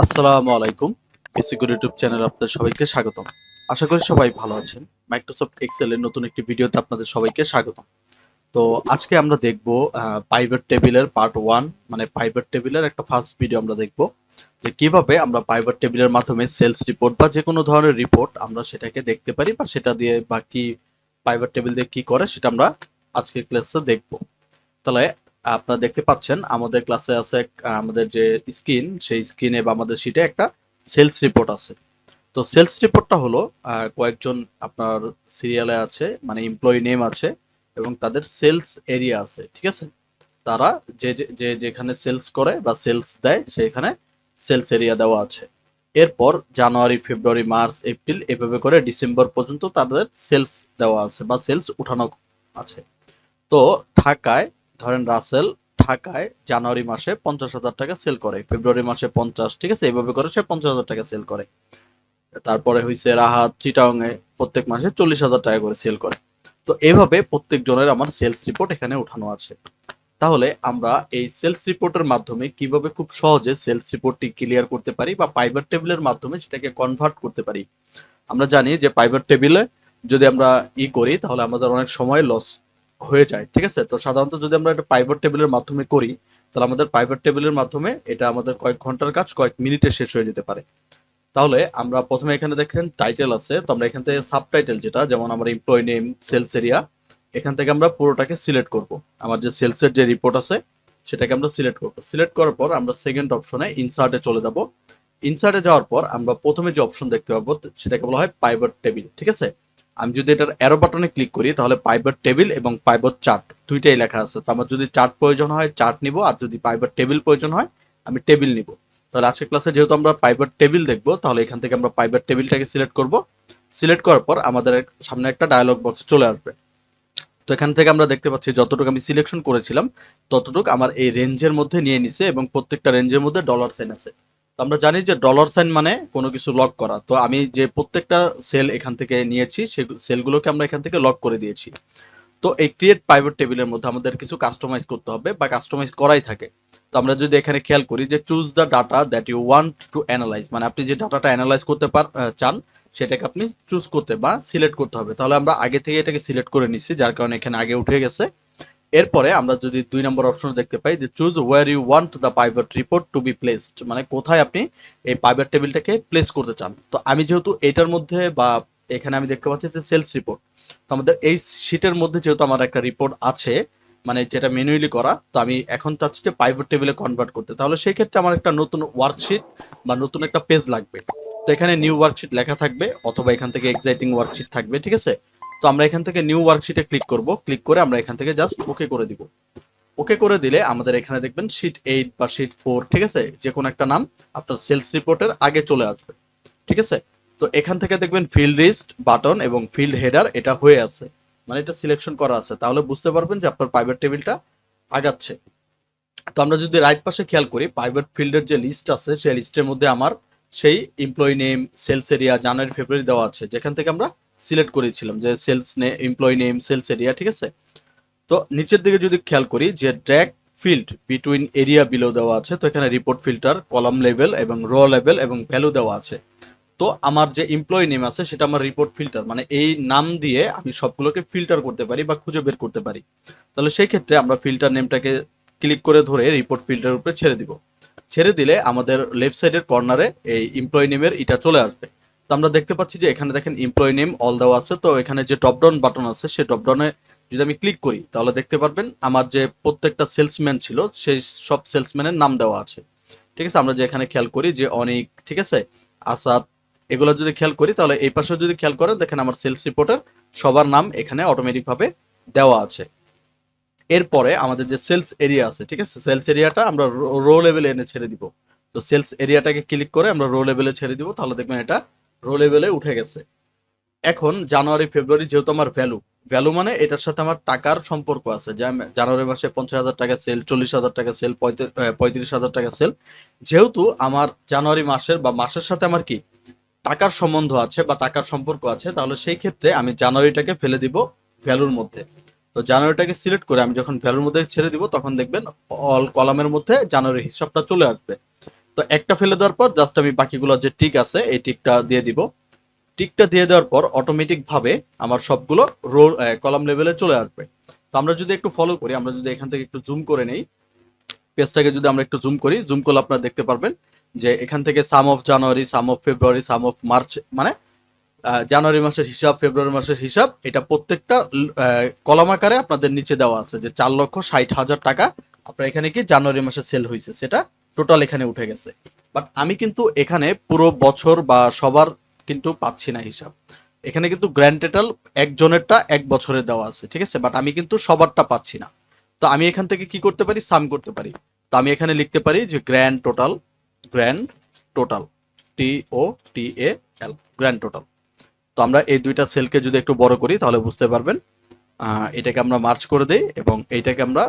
আসসালামু আলাইকুম। Basic YouTube চ্যানেলে আপনাদের সবাইকে স্বাগতম। আশা করি সবাই ভালো আছেন। মাইক্রোসফট এক্সেল এর নতুন একটি ভিডিওতে আপনাদের সবাইকে স্বাগতম। তো আজকে আমরা দেখব পাইভেট টেবিলের পার্ট ওয়ান মানে পাইভেট টেবিলের একটা ফার্স্ট ভিডিও আমরা দেখব, যে কীভাবে আমরা পাইভেট টেবিলের মাধ্যমে সেলস রিপোর্ট বা যে কোনো ধরনের রিপোর্ট আমরা সেটাকে দেখতে পারি বা সেটা দিয়ে বা কি পাইভেট টেবিল দিয়ে কি করে সেটা আমরা আজকে ক্লাসে দেখব। তাহলে আপনারা দেখতে পাচ্ছেন, আমাদের ক্লাসে আছে, আমাদের যে স্ক্রিন সেই স্ক্রিনে বা আমাদের শিটে একটা সেলস রিপোর্ট আছে। তো সেলস রিপোর্টটা হলো কয়েকজন আপনার সিরিয়ালে আছে মানে এমপ্লয়ি নেম আছে এবং তাদের সেলস এরিয়া আছে, ঠিক আছে? তারা যে, যে- যেখানে সেলস করে বা সেলস দেয় সেখানে সেলস এরিয়া দেওয়া আছে। এরপর জানুয়ারি, ফেব্রুয়ারি, মার্চ, এপ্রিল এভাবে করে ডিসেম্বর পর্যন্ত তাদের সেলস দেওয়া আছে বা সেলস উঠানো আছে। তো ঢাকায় ধরেন রাসেল ঢাকায় জানুয়ারি মাসে পঞ্চাশ হাজার টাকা সেল করে, ফেব্রুয়ারি মাসে পঞ্চাশ, ঠিক আছে? এইভাবে করে সে পঞ্চাশ হাজার টাকা সেল করে। তারপরে হইছে রাহাত চিটাং এ প্রত্যেক মাসে চল্লিশ হাজার টাকা করে সেল করে। তো এভাবে প্রত্যেক জনের আমার সেলস রিপোর্ট এখানে উঠানো আছে। তাহলে আমরা এই সেলস রিপোর্টের মাধ্যমে কীভাবে খুব সহজে সেলস রিপোর্টটি ক্লিয়ার করতে পারি বা পাইভার টেবিলের মাধ্যমে সেটাকে কনভার্ট করতে পারি? আমরা জানি যে পাইভার টেবিলে যদি আমরা ই করি, তাহলে আমাদের অনেক সময় লস হয়ে যায়, ঠিক আছে? তো সাধারণত যদি আমরা একটা পাইভট টেবিলের মাধ্যমে করি, তাহলে আমাদের পাইভট টেবিলের মাধ্যমে এটা আমাদের কয়েক ঘণ্টার কাজ, কয়েক মিনিটে শেষ হয়ে যেতে পারে। তাহলে আমরা প্রথমে এখানে দেখেন টাইটেল আছে, তো আমরা এখান থেকে সাবটাইটেল যেটা, যেমন আমার এমপ্লয় নেম সেলস এরিয়া এখান থেকে আমরা পুরোটাকে সিলেক্ট করব। আমার যে সেলসের যে রিপোর্ট আছে, সেটাকে আমরা সিলেক্ট করব। সিলেক্ট করার পর আমরা সেকেন্ড অপশনে ইনসার্টে চলে যাব। ইনসার্টে যাওয়ার পর আমরা প্রথমে যে অপশন দেখতে পাবো, সেটাকে বলা হয় পাইভট টেবিল ঠিক আছে? আমি যদি এটার অ্যারো বাটনে ক্লিক করি, তাহলে পাইভট টেবিল এবং পাইভট চার্ট দুইটাই লেখা আছে। তো আমার যদি চার্ট প্রয়োজন হয় চার্ট নিব, আর যদি পাইভট টেবিল প্রয়োজন হয়, আমি টেবিল নিব। তাহলে আজকের ক্লাসে যেহেতু আমরা পাইভট টেবিল দেখব, তাহলে এখান থেকে আমরা পাইভট টেবিলটাকে সিলেক্ট করব। সিলেক্ট করার পর আমাদের সামনে একটা ডায়লগ বক্স চলে আসবে। তো এখান থেকে আমরা দেখতে পাচ্ছি যতটুকু আমি সিলেকশন করেছিলাম, ততটুকু আমার এই রেঞ্জের মধ্যে নিয়ে নিছে এবং প্রত্যেকটা রেঞ্জের মধ্যে ডলার সাইন আছে। আমরা জানি যে ডলার সাইন মানে কোনো কিছু লক করা। তো আমি যে প্রত্যেকটা সেল এখান থেকে নিয়েছি সেই সেলগুলোকে আমরা এখান থেকে লক করে দিয়েছি। তো এই ক্রিয়েট প্রাইভেট টেবিলের মধ্যে আমাদের কিছু কাস্টমাইজ করতে হবে বা কাস্টমাইজ করাই থাকে। তো আমরা যদি এখানে খেয়াল করি যে choose the data that you want to analyse মানে আপনি যে ডাটাটা অ্যানালাইজ করতে পার চান, সেটাকে আপনি চুজ করতে বা সিলেক্ট করতে হবে। তাহলে আমরা আগে থেকে এটাকে সিলেক্ট করে নিচ্ছি যার কারণে এখানে আগে উঠে গেছে। এরপরে আমরা যদি দুই নম্বর অপশন দেখতে পাই যে choose where you want the pivot report to be placed মানে কোথায় আপনি এই পাইভট টেবিলটাকে প্লেস করতে চান। তো আমি যেহেতু এটার মধ্যে বা এখানে আমি দেখতে পাচ্ছি যে সেলস রিপোর্ট তো আমাদের এই শীটের মধ্যে যেহেতু আমার একটা রিপোর্ট আছে মানে যেটা ম্যানুয়ালি করা, তো আমি এখন চাচ্ছি যে পাইভট টেবিলে কনভার্ট করতে। তাহলে সেই ক্ষেত্রে আমার একটা নতুন ওয়ার্কশিট বা নতুন একটা পেজ লাগবে। তো এখানে নিউ ওয়ার্কশিট লেখা থাকবে, অথবা এখান থেকে এক্সাইটিং ওয়ার্কশিট থাকবে, ঠিক আছে? তো আমরা এখান থেকে নিউ ওয়ার্কশিটে ক্লিক করব। ক্লিক করে আমরা এখান থেকে জাস্ট ওকে করে দিব। ওকে করে দিলে আমাদের এখানে দেখবেন শিট এইট বা শিট ফোর ঠিক আছে? যে কোনো একটা নাম আপনার সেলস রিপোর্টের আগে চলে আসবে। ঠিক আছে? তো এখান থেকে দেখবেন ফিল্ড লিস্ট বাটন এবং ফিল্ড হেডার এটা হয়ে আছে। মানে এটা সিলেকশন করা আছে। তাহলে বুঝতে পারবেন যে আপনার প্রাইভেট টেবিলটা আগাচ্ছে। তো আমরা যদি রাইট পাশে খেয়াল করি প্রাইভেট ফিল্ডের যে লিস্ট আছে, সেই লিস্টের মধ্যে আমার সেই employee name sales area January February দেওয়া আছে, যেখান থেকে আমরা সিলেক্ট করেছিলাম যে sales employee name sales area ঠিক আছে? তো নিচের দিকে যদি খেয়াল করি যে drag field between area below দেওয়া আছে, তো এখানে রিপোর্ট ফিল্টার কলাম লেভেল এবং র লেভেল এবং ভ্যালু দেওয়া আছে। তো আমার যে এমপ্লয়ি নেম আছে, সেটা আমার রিপোর্ট ফিল্টার মানে এই নাম দিয়ে আমি সবগুলোকে ফিল্টার করতে পারি বা খুঁজে বের করতে পারি। তাহলে সেই ক্ষেত্রে আমরা ফিল্টার নেমটাকে ক্লিক করে ধরে রিপোর্ট ফিল্টার উপরে ছেড়ে দিব। ছেড়ে দিলে আমাদের লেফট সাইডের কর্নারে এই এমপ্লয়ি নেমের এটা চলে আসবে। তো আমরা দেখতে পাচ্ছি যে এখানে দেখেন এমপ্লয়ি নেম অল দেওয়া আছে। তো এখানে যে ড্রপডাউন বাটন আছে, সেই ড্রপডাউনে যদি আমি ক্লিক করি, তাহলে দেখতে পারবেন আমার যে প্রত্যেকটা সেলসম্যান ছিল, সেই সব সেলসম্যানের নাম দেওয়া আছে। ঠিক আছে, আমরা যে এখানে খেয়াল করি যে অনেক, ঠিক আছে, আসাদ, এগুলো যদি খেয়াল করি, তাহলে এই পাশে যদি খেয়াল করেন, দেখেন আমার সেলস রিপোর্টের সবার নাম এখানে অটোমেটিক ভাবে দেওয়া আছে। এরপরে আমাদের যে সেলস এরিয়া আছে, ঠিক আছে সেলস এরিয়াটা আমরা রো লেভেলে এনে ছেড়ে দিব। তো সেলস এরিয়াটাকে ক্লিক করে আমরা রো লেভেলে ছেড়ে দিব, তাহলে দেখবেন এটা রো লেভেলে উঠে গেছে। এখন জানুয়ারি, ফেব্রুয়ারি যেহেতু আমার ভ্যালু ভ্যালু মানে এটার সাথে আমার টাকার সম্পর্ক আছে। জানুয়ারি মাসে পঞ্চাশ হাজার টাকা সেল চল্লিশ হাজার টাকা সেল পঁয়ত্রিশ হাজার টাকা সেল যেহেতু আমার জানুয়ারি মাসের বা মাসের সাথে আমার কি, টাকার সম্বন্ধ আছে বা টাকার সম্পর্ক আছে, তাহলে সেই ক্ষেত্রে আমি জানুয়ারিটাকে ফেলে দিব ভ্যালুর মধ্যে। তো জানুয়ারিটাকে সিলেক্ট করে আমি যখন ভ্যালুর মধ্যে ছেড়ে দিব, তখন দেখবেন অল কলামের মধ্যে জানুয়ারির হিসাবটা চলে আসবে। তো একটা ফেলে দেওয়ার পর জাস্ট আমি বাকিগুলো যে টিক আছে, এই টিকটা দিয়ে দিব। টিকটা দিয়ে দেওয়ার পর অটোমেটিক ভাবে আমার সবগুলো রো কলাম লেভেলে চলে আসবে। তো আমরা যদি একটু ফলো করি, আমরা যদি এখান থেকে একটু জুম করে নেই পেজটাকে যদি আমরা একটু জুম করি জুম করলে আপনারা দেখতে পারবেন যে এখান থেকে sum of January sum of February sum of March মানে জানুয়ারি মাসের হিসাব ফেব্রুয়ারি মাসের হিসাব, এটা প্রত্যেকটা কলম আকারে আপনাদের নিচে দেওয়া আছে যে চার লক্ষ ষাট হাজার টাকা আপনার এখানে কি জানুয়ারি মাসে সেল হয়েছে সেটা টোটাল এখানে উঠে গেছে। বাট আমি কিন্তু এখানে পুরো বছর বা সবার কিন্তু পাচ্ছি না হিসাব। এখানে কিন্তু গ্র্যান্ড টোটাল একজনেরটা এক বছরে দেওয়া আছে, ঠিক আছে? বাট আমি কিন্তু সবারটা পাচ্ছি না। তো আমি এখান থেকে কি করতে পারি? সাম করতে পারি। তো আমি এখানে লিখতে পারি যে grand total grand total T O T A L grand total তো আমরা এই দুইটা সেলকে যদি একটু বড় করি, তাহলে বুঝতে পারবেন এটাকে আমরা মার্চ করে দিই এবং এইটাকে আমরা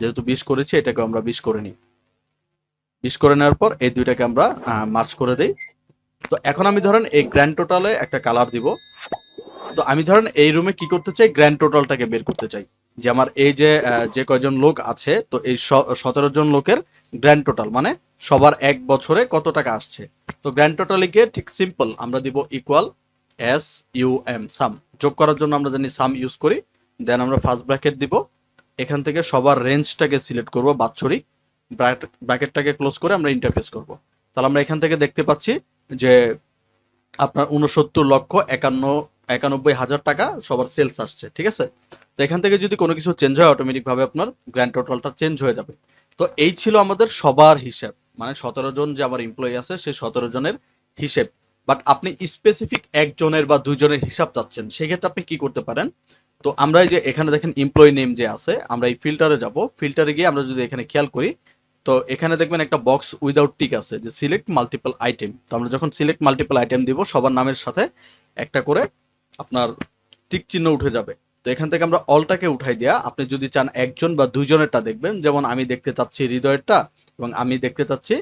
যেহেতু বিশ করেছি এটাকে আমরা বিশ করে নিই। বিশ করে নেওয়ার পর এই দুইটাকে আমরা মার্চ করে দেই। তো এখন আমি ধরেন এই গ্র্যান্ড টোটালে একটা কালার দিব। তো আমি ধরেন এই রুমে কি করতে চাই? গ্র্যান্ড টোটালটাকে বের করতে চাই। যে আমার এই যে যে কয়জন লোক আছে, তো এই সতেরো জন লোকের গ্র্যান্ড টোটাল মানে সবার এক বছরে কত টাকা আসছে? তো গ্র্যান্ড টোটালে গিয়ে ঠিক সিম্পল আমরা দিব equal S U M sum যোগ করার জন্য আমরা জানি সাম ইউজ করি। দেন আমরা ফার্স্ট ব্র্যাকেট দিব। এখান থেকে সবার রেঞ্জটাকে সিলেক্ট করব বাৎসরিক। ব্র্যাকেটটাকে ক্লোজ করে আমরা ইন্টারফেস করব। তাহলে আমরা এখান থেকে দেখতে পাচ্ছি যে আপনার উনসত্তর লক্ষ একান্ন, একানব্বই হাজার টাকা সবার সেলস আসছে, ঠিক আছে? তো এখান থেকে যদি কোনো কিছু চেঞ্জ হয় অটোমেটিক ভাবে আপনার গ্র্যান্ড টোটালটা চেঞ্জ হয়ে যাবে। তো এই ছিল আমাদের সবার হিসাব মানে সতেরো জন যে আমার এমপ্লয়ি আছে সেই সতেরো জনের হিসেব। বাট আপনি স্পেসিফিক একজনের বা দুইজনের হিসাব চাচ্ছেন, সেক্ষেত্রে আপনি কি করতে পারেন? তো আমরা এই যে এখানে দেখেন এমপ্লয়ি নেম যে আছে, আমরা এই ফিল্টারে যাব। ফিল্টারে গিয়ে আমরা যদি এখানে খেয়াল করি তো এখানে দেখবেন একটা বক্স উইদাউট টিক আছে, যে সিলেক্ট মাল্টিপল আইটেম তো আমরা যখন সিলেক্ট মাল্টিপল আইটেম দিব, সবার নামের সাথে একটা করে আপনার টিক চিহ্ন উঠে যাবে। তো এখান থেকে আমরা অলটাকে উঠাই দেয়া। আপনি যদি চান একজন বা দুইজনেরটা দেখবেন, যেমন আমি দেখতে চাচ্ছি হৃদয়েরটা এবং আমি দেখতে চাচ্ছি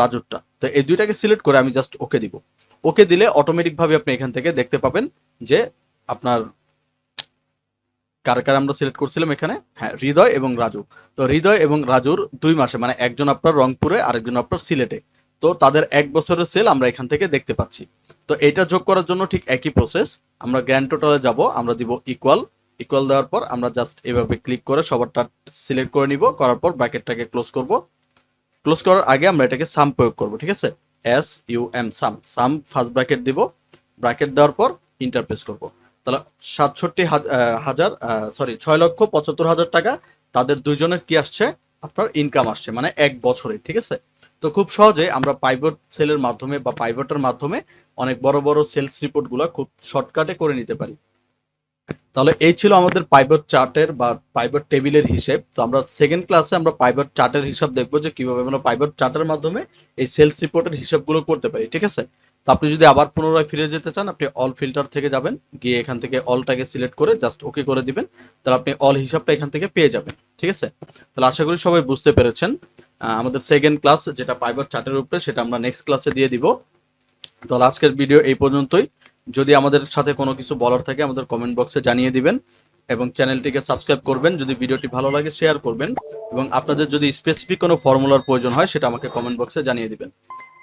রাজুরটা। তো এই দুইটাকে সিলেক্ট করে আমি জাস্ট ওকে দিব। ওকে দিলে অটোমেটিক ভাবে আপনি এখান থেকে দেখতে পাবেন যে আপনার কার কার আমরা সিলেক্ট করছিলাম এখানে? হ্যাঁ হৃদয় এবং রাজু। তো হৃদয় এবং রাজুর দুই মাসে মানে একজন আপনার রংপুরে, আরেকজন আপনার সিলেটে। তো তাদের এক বছরের সেল আমরা এখান থেকে দেখতে পাচ্ছি। তো এটা যোগ করার জন্য ঠিক একই প্রসেস আমরা গ্র্যান্ড টোটালে যাব, আমরা দিব ইকুয়াল ইকুয়াল দেওয়ার পর আমরা জাস্ট এভাবে ক্লিক করে সবারটা সিলেক্ট করে নিব। করার পর ব্র্যাকেটটাকে ক্লোজ করব। ক্লোজ করার আগে আমরা এটাকে সাম প্রয়োগ করব, ঠিক আছে? S U M sum sum first bracket দিব। ব্র্যাকেট দেওয়ার পর ইন্টারপ্রেস করব। সাতষট্টি হাজার সরি ছয় লক্ষ পঁচাত্তর হাজার টাকা তাদের দুইজনের কি আসছে? আপনার ইনকাম আসছে মানে এক বছরে, ঠিক আছে? তো খুব সহজে আমরা পাইভট সেলের মাধ্যমে বা পাইভটের মাধ্যমে অনেক বড় বড় সেলস রিপোর্টগুলো খুব শর্টকাটে করে নিতে পারি। তাহলে এই ছিল আমাদের পাইভট চার্টের বা পাইভট টেবিলের হিসেব। তো আমরা সেকেন্ড ক্লাসে আমরা পাইভট চার্টের হিসাব দেখব যে কীভাবে আমরা পাইভট চার্টের মাধ্যমে এই সেলস রিপোর্টের হিসাবগুলো করতে পারি, ঠিক আছে? তো আপনি যদি আবার পুনরায় ফিরে যেতে চান, আপনি অল ফিল্টার থেকে যাবেন, গিয়ে এখান থেকে অলটাকে সিলেক্ট করে জাস্ট ওকে করে দিবেন, তাহলে আপনি অল হিসাবটা এখান থেকে পেয়ে যাবেন, ঠিক আছে? তাহলে আশা করি সবাই বুঝতে পেরেছেন। আমাদের সেকেন্ড ক্লাস যেটা পাইভট চার্টের উপরে, সেটা আমরা নেক্সট ক্লাসে দিয়ে দিব। তাহলে আজকের ভিডিও এই পর্যন্তই। যদি আমাদের সাথে কোনো কিছু বলার থাকে, আমাদের কমেন্ট বক্সে জানিয়ে দিবেন এবং চ্যানেলটিকে সাবস্ক্রাইব করবেন। যদি ভিডিওটি ভালো লাগে শেয়ার করবেন এবং আপনাদের যদি স্পেসিফিক কোনো ফর্মুলার প্রয়োজন হয়, সেটা আমাকে কমেন্ট বক্সে জানিয়ে দিবেন।